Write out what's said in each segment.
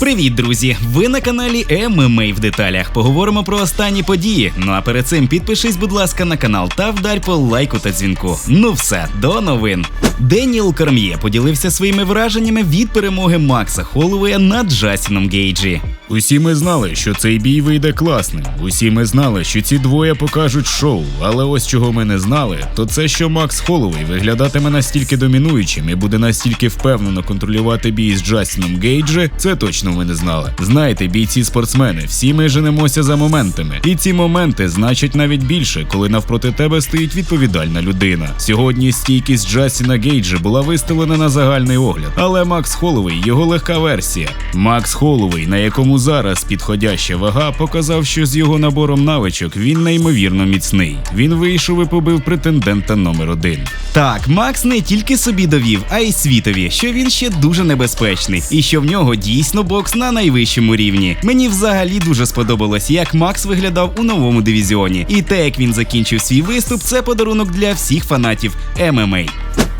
Привіт, друзі! Ви на каналі ММА в деталях. Поговоримо про останні події. Ну а перед цим підпишись, будь ласка, на канал та вдарь по лайку та дзвінку. Ну все, до новин. Деніел Карм'є поділився своїми враженнями від перемоги Макса Холлоуея над Джастіном Гейджі. Усі ми знали, що цей бій вийде класним. Усі ми знали, що ці двоє покажуть шоу. Але ось чого ми не знали, то це що Макс Холлоуей виглядатиме настільки домінуючим і буде настільки впевнено контролювати бій з Джастіном Гейджі, це точно ми не знали. Знаєте, бійці спортсмени, всі ми женемося за моментами. І ці моменти значать навіть більше, коли навпроти тебе стоїть відповідальна людина. Сьогодні стійкість Джастіна Гейджа була виставлена на загальний огляд, але Макс Холлоуей – його легка версія. Макс Холлоуей, на якому зараз підходяща вага, показав, що з його набором навичок він неймовірно міцний. Він вийшов і побив претендента номер один. Так, Макс не тільки собі довів, а й світові, що він ще дуже небезпечний, і що в нього дійсно бокс на найвищому рівні. Мені взагалі дуже сподобалось, як Макс виглядав у новому дивізіоні. І те, як він закінчив свій виступ, це подарунок для всіх фанатів ММА.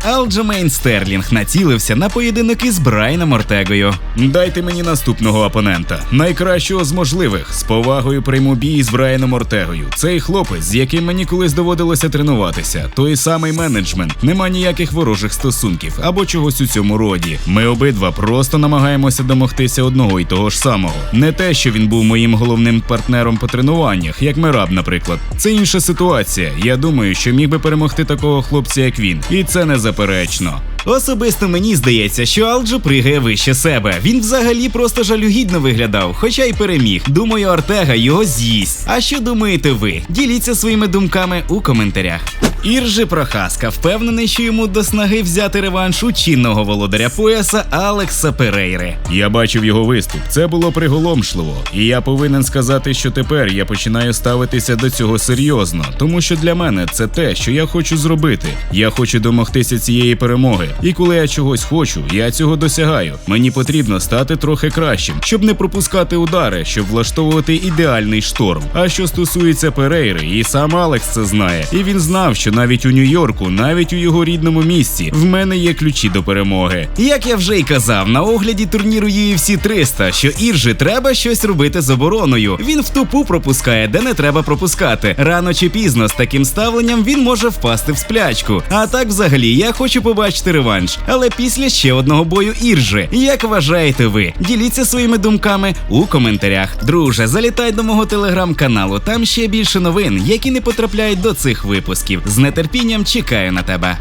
Алджамейн Стерлінг націлився на поєдинок із Брайаном Ортегою. Дайте мені наступного опонента, найкращого з можливих. З повагою прийму бій з Брайаном Ортегою. Цей хлопець, з яким мені колись доводилося тренуватися, той самий менеджмент, нема ніяких ворожих стосунків або чогось у цьому роді. Ми обидва просто намагаємося домогтися одного і того ж самого. Не те, що він був моїм головним партнером по тренуваннях, як Мераб, наприклад. Це інша ситуація. Я думаю, що міг би перемогти такого хлопця, як він, і це не заперечно. Особисто мені здається, що Алджо пригає вище себе. Він взагалі просто жалюгідно виглядав, хоча й переміг. Думаю, Ортега його з'їсть. А що думаєте ви? Діліться своїми думками у коментарях. Іржи Прохаска впевнений, що йому до снаги взяти реванш у чинного володаря пояса Алекса Перейри. Я бачив його виступ. Це було приголомшливо. І я повинен сказати, що тепер я починаю ставитися до цього серйозно, тому що для мене це те, що я хочу зробити. Я хочу домогтися цієї перемоги. І коли я чогось хочу, я цього досягаю. Мені потрібно стати трохи кращим, щоб не пропускати удари, щоб влаштовувати ідеальний шторм. А що стосується Перейри, і сам Алекс це знає, і він знав, що навіть у Нью-Йорку, навіть у його рідному місті, в мене є ключі до перемоги. Як я вже й казав, на огляді турніру UFC 300, що Іржи треба щось робити з обороною. Він в тупу пропускає, де не треба пропускати. Рано чи пізно з таким ставленням він може впасти в сплячку. А так, взагалі, я хочу побачити реванш, але після ще одного бою Іржи. Як вважаєте ви? Діліться своїми думками у коментарях. Друже, залітай до мого телеграм-каналу. Там ще більше новин, які не потрапляють до цих випусків. З нетерпінням чекаю на тебе.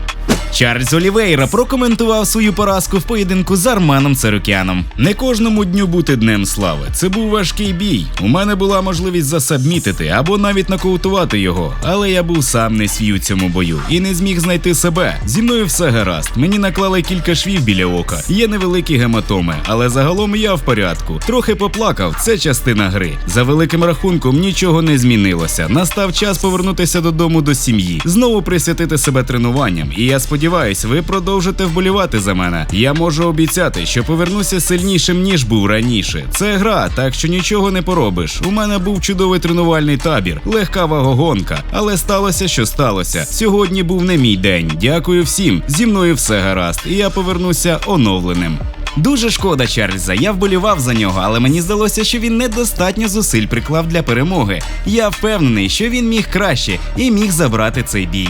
Чарльз Олівейра прокоментував свою поразку в поєдинку з Арманом Царукяном. Не кожному дню бути днем слави. Це був важкий бій. У мене була можливість засабмітити або навіть нокаутувати його, але я був сам не свій у цьому бою і не зміг знайти себе. Зі мною все гаразд. Мені наклали кілька швів біля ока. Є невеликі гематоми, але загалом я в порядку. Трохи поплакав. Це частина гри. За великим рахунком нічого не змінилося. Настав час повернутися додому до сім'ї, знову присвятити себе тренуванням. І я сподіваюсь, ви продовжите вболівати за мене. Я можу обіцяти, що повернуся сильнішим ніж був раніше. Це гра, так що нічого не поробиш. У мене був чудовий тренувальний табір, легка вагогонка, але сталося, що сталося. Сьогодні був не мій день. Дякую всім. Зі мною все гаразд, і я повернуся оновленим. Дуже шкода Чарльза. Я вболівав за нього, але мені здалося, що він недостатньо зусиль приклав для перемоги. Я впевнений, що він міг краще і міг забрати цей бій.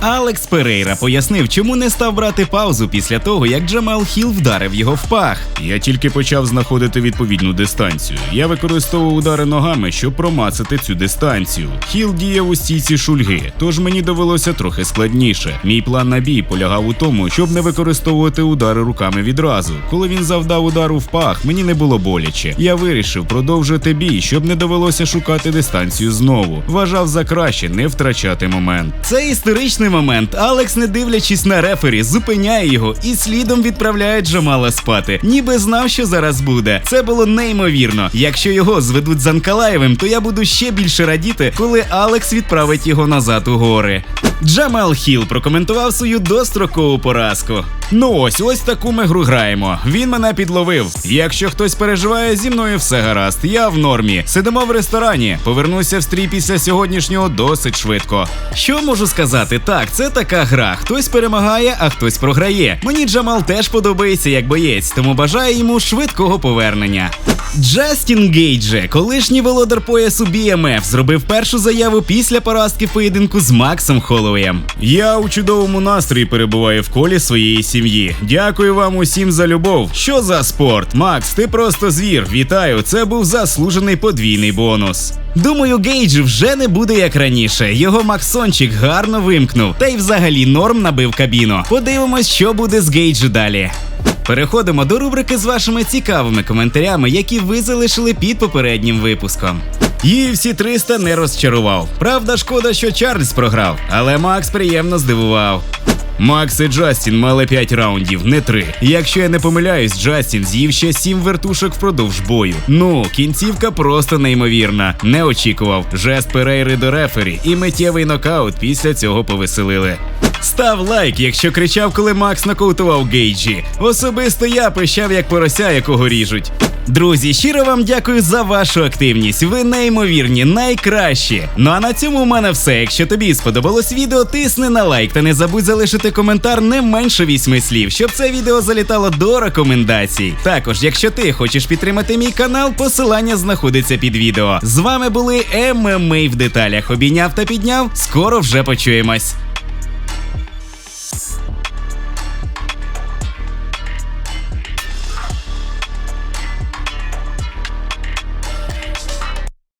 Алекс Перейра пояснив, чому не став брати паузу після того, як Джамал Хіл вдарив його в пах. Я тільки почав знаходити відповідну дистанцію. Я використовував удари ногами, щоб промацати цю дистанцію. Хіл діяв у стійці шульги, тож мені довелося трохи складніше. Мій план на бій полягав у тому, щоб не використовувати удари руками відразу. Коли він завдав удару в пах, мені не було боляче. Я вирішив продовжити бій, щоб не довелося шукати дистанцію знову. Вважав за краще не втрачати момент. Це історичний момент. Алекс, не дивлячись на рефері, зупиняє його і слідом відправляє Джамала спати. Ніби знав, що зараз буде. Це було неймовірно. Якщо його зведуть з Анкалаєвим, то я буду ще більше радіти, коли Алекс відправить його назад у гори. Джамал Хіл прокоментував свою дострокову поразку. Ну ось, ось таку ми гру граємо. Він мене підловив. Якщо хтось переживає, зі мною все гаразд. Я в нормі. Сидимо в ресторані. Повернуся в стрій після сьогоднішнього досить швидко. Що можу сказати? Так, Так, це така гра. Хтось перемагає, а хтось програє. Мені Джамал теж подобається як боєць, тому бажаю йому швидкого повернення. Джастін Гейдже, колишній володар поясу BMF, зробив першу заяву після поразки в поєдинку з Максом Холлоуєм. Я у чудовому настрої перебуваю в колі своєї сім'ї. Дякую вам усім за любов. Що за спорт? Макс, ти просто звір. Вітаю, це був заслужений подвійний бонус. Думаю, Гейджу вже не буде як раніше. Його Максончик гарно вимкнув, та й взагалі норм набив кабіну. Подивимось, що буде з Гейджу далі. Переходимо до рубрики з вашими цікавими коментарями, які ви залишили під попереднім випуском. UFC 300 не розчарував. Правда, шкода, що Чарльз програв, але Макс приємно здивував. Макс і Джастін мали 5 раундів, не 3. Якщо я не помиляюсь, Джастін з'їв ще 7 вертушок впродовж бою. Ну, кінцівка просто неймовірна. Не очікував. Жест Перейри до рефері і миттєвий нокаут після цього повеселили. Став лайк, якщо кричав, коли Макс нокаутував Гейджі. Особисто я пищав як порося, якого ріжуть. Друзі, щиро вам дякую за вашу активність. Ви неймовірні, найкращі. Ну а на цьому у мене все. Якщо тобі сподобалось відео, тисни на лайк та не забудь залишити коментар не менше вісьми слів, щоб це відео залітало до рекомендацій. Також, якщо ти хочеш підтримати мій канал, посилання знаходиться під відео. З вами були ММА в деталях. Обійняв та підняв. Скоро вже почуємось.